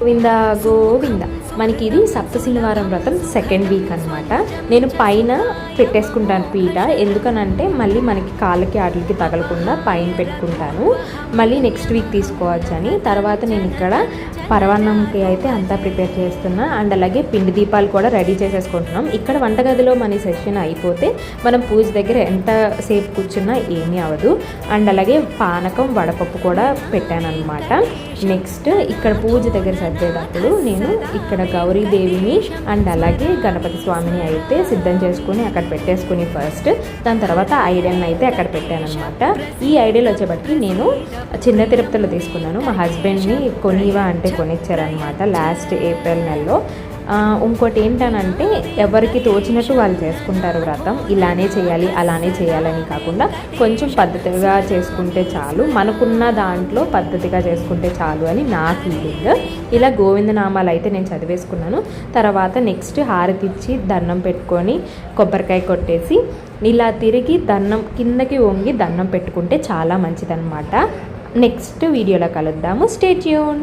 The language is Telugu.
గోవింద గోవింద మనకి ఇది సప్తశనివారం వ్రతం సెకండ్ వీక్ అనమాట నేను పైన పెట్టేసుకుంటాను పీట. ఎందుకనంటే మళ్ళీ మనకి కాళ్ళకి ఆటలకి తగలకుండా పైన పెట్టుకుంటాను. మళ్ళీ నెక్స్ట్ వీక్ తీసుకోవచ్చు అని తర్వాత నేను ఇక్కడ పరవాన్నంకి అయితే అంతా ప్రిపేర్ చేస్తున్నా. అండ్ అలాగే పిండి దీపాలు కూడా రెడీ చేసేసుకుంటున్నాం. ఇక్కడ వంటగదిలో మన సెషన్ అయిపోతే మనం పూజ దగ్గర ఎంత సేపు కూర్చున్నా ఏమీ అవ్వదు. అండ్ అలాగే పానకం వడపప్పు కూడా పెట్టాను నెక్స్ట్ ఇక్కడ పూజ దగ్గర సర్దేటప్పుడు నేను ఇక్కడ గౌరీదేవిని అండ్ అలాగే గణపతి స్వామిని అయితే సిద్ధం చేసుకుని అక్కడ పెట్టేసుకుని ఫస్ట్ దాని తర్వాత ఐడియాని అయితే అక్కడ పెట్టాను అనమాట ఈ ఐడియాలు వచ్చేప్పటికి నేను చిన్న తిరుపతిలో తీసుకున్నాను. మా హస్బెండ్ని కొనివా అంటే కొనిచ్చారనమాట లాస్ట్ ఏప్రిల్ నెలలో. ఇంకోటి ఏంటనంటే ఎవరికి తోచినట్టు వాళ్ళు చేసుకుంటారు వ్రతం. ఇలానే చేయాలి అలానే చేయాలని కాకుండా కొంచెం పద్ధతిగా చేసుకుంటే చాలు. మనకున్న దాంట్లో పద్ధతిగా చేసుకుంటే చాలు అని నా ఫీలింగ్ ఇలా గోవిందనామాలు అయితే నేను చదివేసుకున్నాను. తర్వాత నెక్స్ట్ హారతి ఇచ్చి దండం పెట్టుకొని కొబ్బరికాయ కొట్టేసి ఇలా తిరిగి దండం కిందకి వంగి దండం పెట్టుకుంటే చాలా మంచిదన్నమాట. నెక్స్ట్ వీడియోలో కలుద్దాము. స్టేట్యూన్